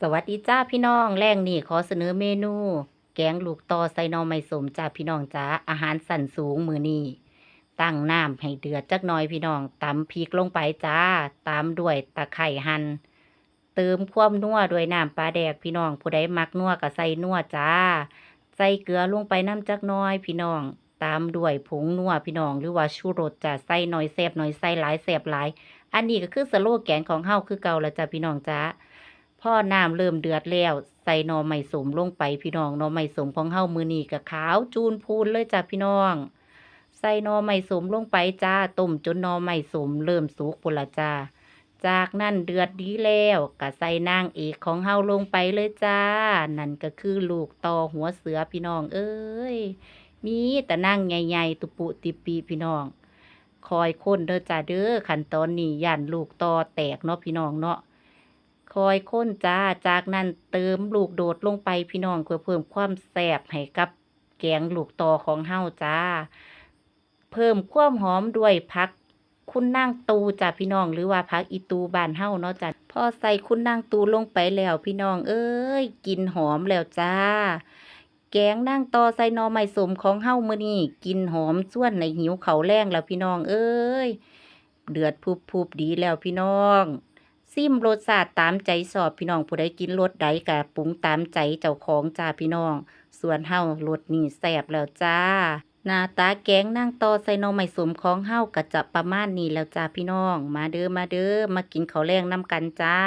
สวัสดีจ้าพี่น้อง แรงนี่ขอเสนอเมนู แกงลูกตอใส่นอไม้สมจ้าพี่น้องจ้าอาหารสั่นสูงมือนี้ตั้งน้ำให้เดือดจักหน่อยพี่น้องตำพริกลงไปจ้าตามด้วยตะไคร่หั่นเติมความนัวด้วยน้ำปลาแดกพี่น้อง ผู้ใดมักนัวก็ใส่นัวจ้า ใส่เกลือลงไปน้ำจักหน้อยพี่น้อง ตามด้วยผงนัวพี่น้อง หรือว่าชูรสจ้าใส่หน่อยแซบหน่อยใส่หลายแซบหลาย อันนี้ก็คือสโลแกนของเฮาคือเก่าล้วจ้าพี่น้องจ้า พ่อน้ำเริ่มเดือดแล้ว ใส่นอไม้สมลงไปพี่น้องนอไม้สมของเฮามือนี้ก็ขาวจูนพูนเลยจ้าพี่น้อง ใส่นอไม้สมลงไปจ้าต้มจนนอไม้สมเริ่มสุกพุ่นละจ้าจากนั้นเดือดดีแล้วก็ใส่นางเอกของเฮาลงไปเลยจ้า นั่นก็คือลูกตอหัวเสือพี่น้อง เอ้ย มีแต่นั่งใหญ่ๆตุปุติปีพี่น้อง คอยคนเด้อจ้าเด้อขั้นตอนนี้ย่านลูกตอแตกเนาะพี่น้องเนาะ คอยค้นจ้า จากนั้นเติมลูกโดดลงไปพี่น้องเพื่อเพิ่มความแซ่บให้กับแกงลูกต่อของเฮาจ้า เพิ่มความหอมด้วยพักคุณนางตูจ้าพี่น้องหรือว่าพักอีตูบานเฮาเนาะจ้าพอใส่คุณนางตูลงไปแล้วพี่น้อง เอ้ยกลินหอมแล้วจ้า แกงนางต่อใส่นอไม้สมของเฮามื้อนี้กลินหอมส่วนในหิวเขาแรงแล้วพี่น้อง เอ้ย เดือดพุบๆดีแล้วพี่น้อง ซิมรสชาติตามใจสอบพี่น้องผู้ใดกินรสใดก็ปรุงตามใจเจ้าของจ้าพี่น้อง ส่วนเฮารสนี่แซ่บแล้วจ้าหน้าตาแกงนั่งต่อใส่นอไม่สมของเฮากะจะประมาณนี้แล้วจ้าพี่น้อง มาเด้อมาเด้อมากินข้าวแรงน้ำกันจ้า